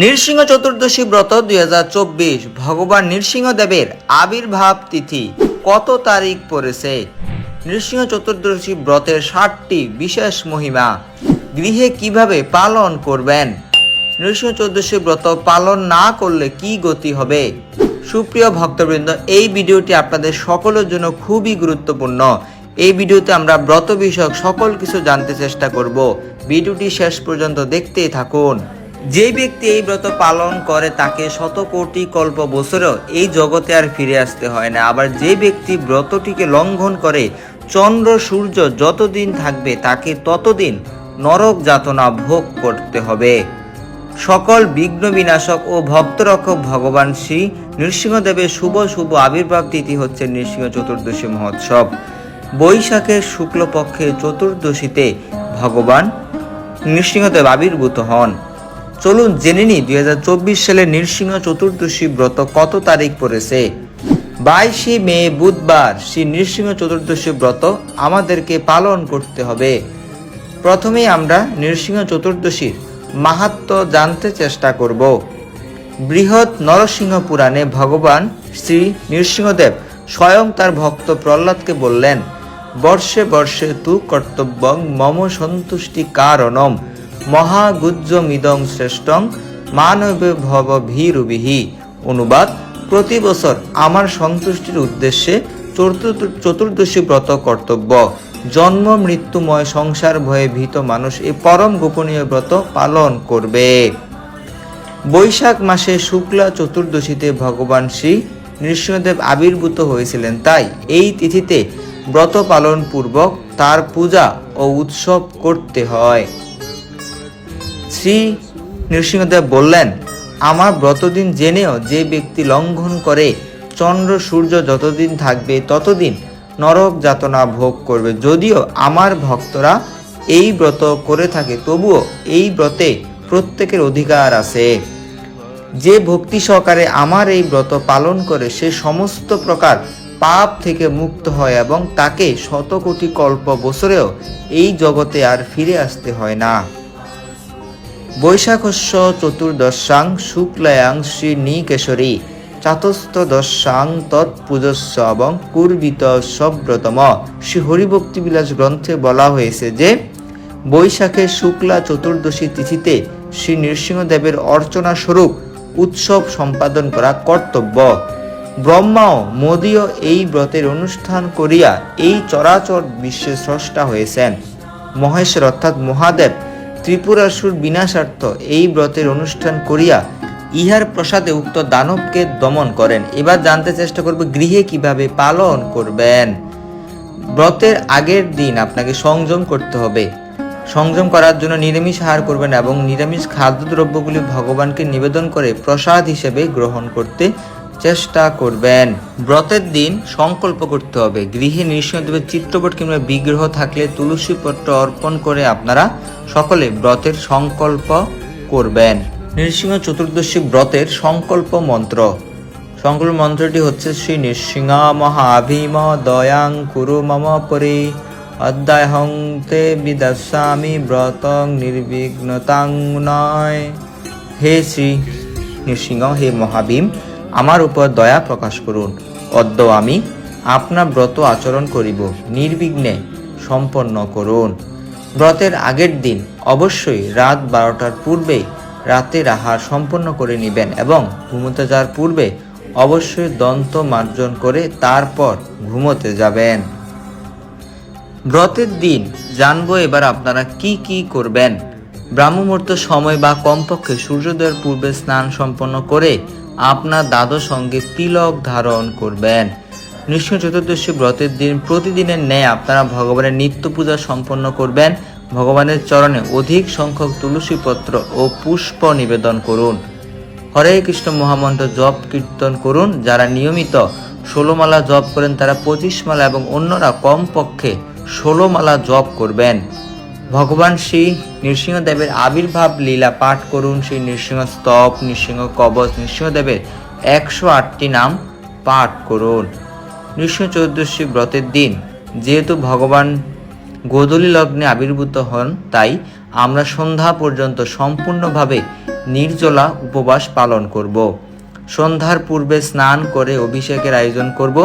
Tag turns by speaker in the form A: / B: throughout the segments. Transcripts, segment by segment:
A: নৃসিংহ চতুর্দশী ব্রত দুই হাজার চব্বিশ, ভগবান নৃসিংহদেবের আবির্ভাব তিথি কত তারিখ পড়েছে? নৃসিংহ চতুর্দশী ব্রতের ষাটটি বিশেষ মহিমা, গৃহে কীভাবে পালন করবেন? নৃসিংহ চতুর্দশী ব্রত পালন না করলে কি গতি হবে? সুপ্রিয় ভক্তবৃন্দ, এই ভিডিওটি আপনাদের সকলের জন্য খুবই গুরুত্বপূর্ণ। এই ভিডিওতে আমরা ব্রত বিষয়ক সকল কিছু জানতে চেষ্টা করব। ভিডিওটি শেষ পর্যন্ত দেখতেই থাকুন। যে ব্যক্তি এই ব্রত পালন করে তাকে শত কোটি কল্প বছরেও এই জগতে আর ফিরে আসতে হয় না। আবার যে ব্যক্তি ব্রতটিকে লঙ্ঘন করে, চন্দ্র, সূর্য যতদিন থাকবে, তাকে ততদিন নরক যাতনা ভোগ করতে হবে। সকল বিঘ্ন বিনাশক ও ভক্তরক্ষক ভগবান শ্রী নৃসিংহদেবের শুভ শুভ আবির্ভাব তিথি হচ্ছে নৃসিংহ চতুর্দশী মহোৎসব। বৈশাখের শুক্লপক্ষের চতুর্দশীতে ভগবান নৃসিংহদেব আবির্ভূত হন। চলুন জেনে নিই দুই সালের নৃসিংহ চতুর্দশী ব্রত কত তারিখ পড়েছে। বাইশে মে, বুধবার শ্রী নৃসিংহ চতুর্দশী ব্রত আমাদেরকে পালন করতে হবে। প্রথমেই আমরা নৃসিংহ চতুর্দশীর মাহাত্ম জানতে চেষ্টা করব। বৃহৎ নরসিংহ পুরাণে ভগবান শ্রী নৃসিংহদেব স্বয়ং তার ভক্ত প্রহ্লাদকে বললেন, বর্ষে বর্ষে তু কর্তব্যং মম সন্তুষ্টি কারণম। মহাগুজ্জমিদং শ্রেষ্ঠং মানবে ভব ভীরুবিহি অনুবাদ, প্রতি বছর আমার সন্তুষ্টির উদ্দেশ্যে চতুর্দ- চতুর্দশী ব্রত কর্তব্য। জন্ম, মৃত্যুময়, সংসার ভয়ে ভীত মানুষ এই পরম গোপনীয় ব্রত পালন করবে। বৈশাখ মাসে শুক্লা চতুর্দশীতে ভগবান শ্রী নৃসিংহদেব আবির্ভূত হয়েছিলেন, তাই এই তিথিতে ব্রত পালন পূর্বক তার পূজা ও উৎসব করতে হয়। শ্রী নৃসিংহদেব বললেন, আমার ব্রতদিন জেনেও যে ব্যক্তি লঙ্ঘন করে, চন্দ্র সূর্য যতদিন থাকবে ততদিন নরক যাতনা ভোগ করবে। যদিও আমার ভক্তরা এই ব্রত করে থাকে, তবুও এই ব্রতে প্রত্যেকের অধিকার আছে। যে ভক্তি সহকারে আমার এই ব্রত পালন করে, সে সমস্ত প্রকার পাপ থেকে মুক্ত হয় এবং তাকে শত কোটি কল্প বছরেও এই জগতে আর ফিরে আসতে হয় না। বৈশাখস্য চতুর্দশাং শুক্লায়াং শ্রী নিকেশরী চাতস্থ দশাং তৎপূজস্ব এবং কুর্বিত সব্রতম শ্রী হরিভক্তিবিলাস গ্রন্থে বলা হয়েছে যে বৈশাখের শুক্লা চতুর্দশী তিথিতে শ্রী নৃসিংহদেবের অর্চনা স্বরূপ উৎসব সম্পাদন করা কর্তব্য। ব্রহ্মাও মোদীয় এই ব্রতের অনুষ্ঠান করিয়া এই চরাচর বিশ্বে স্রষ্টা হয়েছেন। মহেশ্বর অর্থাৎ মহাদেব ত্রিপুরাসুর বিনাশার্থ এই ব্রতের অনুষ্ঠান করিয়া ইহার প্রসাদে উক্ত দানবকে দমন করেন। এবার জানতে চেষ্টা করব গৃহে কীভাবে পালন করবেন। ব্রতের আগের দিন আপনাকে সংযম করতে হবে। সংযম করার জন্য নিরামিষ আহার করবেন এবং নিরামিষ খাদ্যদ্রব্যগুলি ভগবানকে নিবেদন করে প্রসাদ হিসেবে গ্রহণ করতে চেষ্টা করবেন। ব্রতের দিন সংকল্প করতে হবে। গৃহে নৃসিংহদেবের চিত্রপট কিংবা বিগ্রহ থাকলে তুলসী পত্র অর্পণ করে আপনারা সকলে ব্রতের সংকল্প করবেন। নৃসিংহ চতুর্দশী ব্রতের সংকল্প মন্ত্র। সংকল্প মন্ত্রটি হচ্ছে শ্রী নৃসিংহ মহা মহাভীম দয়াং কুরু মম পরি। অধ্যায়হং তে বিদাস্বামী ব্রতং নির্বিঘ্নতাং নয়। হে শ্রী নৃসিংহ, হে মহাভীম আমার উপর দয়া প্রকাশ করুন। অদ্য আমি আপনার ব্রত আচরণ করিব, নির্বিঘ্নে সম্পন্ন করুন। ব্রতের আগের দিন অবশ্যই রাত বারোটার পূর্বে রাতের আহার সম্পন্ন করে নেবেন এবং ঘুমোতে যাওয়ার পূর্বে অবশ্যই দন্ত মার্জন করে তারপর ঘুমোতে যাবেন। ব্রতের দিন জানব এবার আপনারা কি কি করবেন। ব্রাহ্মমূর্ত সময় বা কমপক্ষে সূর্যোদয়ের পূর্বে স্নান সম্পন্ন করে আপনার দ্বাদশ সঙ্গে তিলক ধারণ করবেন। নৃসিংহ চতুর্দশী ব্রতের দিন প্রতিদিনের ন্যায় আপনারা ভগবানের নিত্য পূজা সম্পন্ন করবেন। ভগবানের চরণে অধিক সংখ্যক তুলসী পত্র ও পুষ্প নিবেদন করুন। হরে কৃষ্ণ মহামন্ত্র জপ কীর্তন করুন। যারা নিয়মিত ষোলো মালা জপ করেন, তারা পঁচিশ মালা এবং অন্যরা কমপক্ষে ষোলো মালা জপ করবেন। ভগবান শ্রী নৃসিংহদেবের আবির্ভাব লীলা পাঠ করুন শ্রী নৃসিংহ স্তব, নৃসিংহ কবচ, নৃসিংহদেবের একশো আটটি নাম পাঠ করুন। নৃসিংহ চতুর্দশী ব্রতের দিন, যেহেতু ভগবান গোধূলি লগ্নে আবির্ভূত হন, তাই আমরা সন্ধ্যা পর্যন্ত সম্পূর্ণভাবে নির্জলা উপবাস পালন করব। সন্ধ্যার পূর্বে স্নান করে অভিষেকের আয়োজন করব।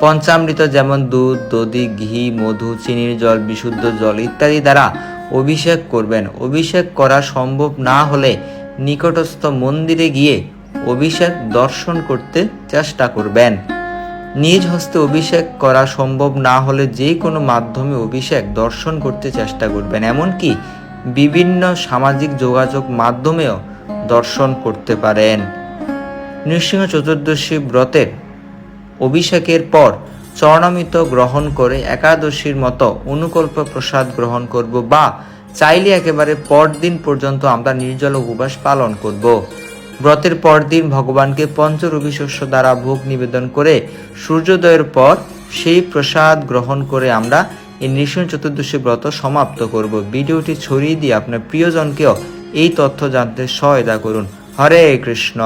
A: পঞ্চামৃত যেমন দুধ, দধি, ঘি, মধু চিনির জল, বিশুদ্ধ জল ইত্যাদি দ্বারা অভিষেক করবেন। অভিষেক করা সম্ভব না হলে নিকটস্থ মন্দিরে গিয়ে অভিষেক দর্শন করতে চেষ্টা করবেন। নিজ হস্তে অভিষেক করা সম্ভব না হলে যে কোনো মাধ্যমে অভিষেক দর্শন করতে চেষ্টা করবেন। এমনকি বিভিন্ন সামাজিক যোগাযোগ মাধ্যমেও দর্শন করতে পারেন। নৃসিংহ চতুর্দশী ব্রতের অভিষেকের পর চরণামিত গ্রহণ করে একাদশীর মতো অনুকল্প প্রসাদ গ্রহণ করব বা চাইলে একেবারে পরদিন পর্যন্ত আমরা নির্জল উপবাস পালন করব। ব্রতের পরদিন ভগবানকে পঞ্চরবি শস্য দ্বারা ভোগ নিবেদন করে সূর্যোদয়ের পর সেই প্রসাদ গ্রহণ করে আমরা এই নৃসিংহ চতুর্দশী ব্রত সমাপ্ত করব। ভিডিওটি ছড়িয়ে দিয়ে আপনার প্রিয়জনকেও এই তথ্য জানতে সহায়তা করুন। হরে কৃষ্ণ।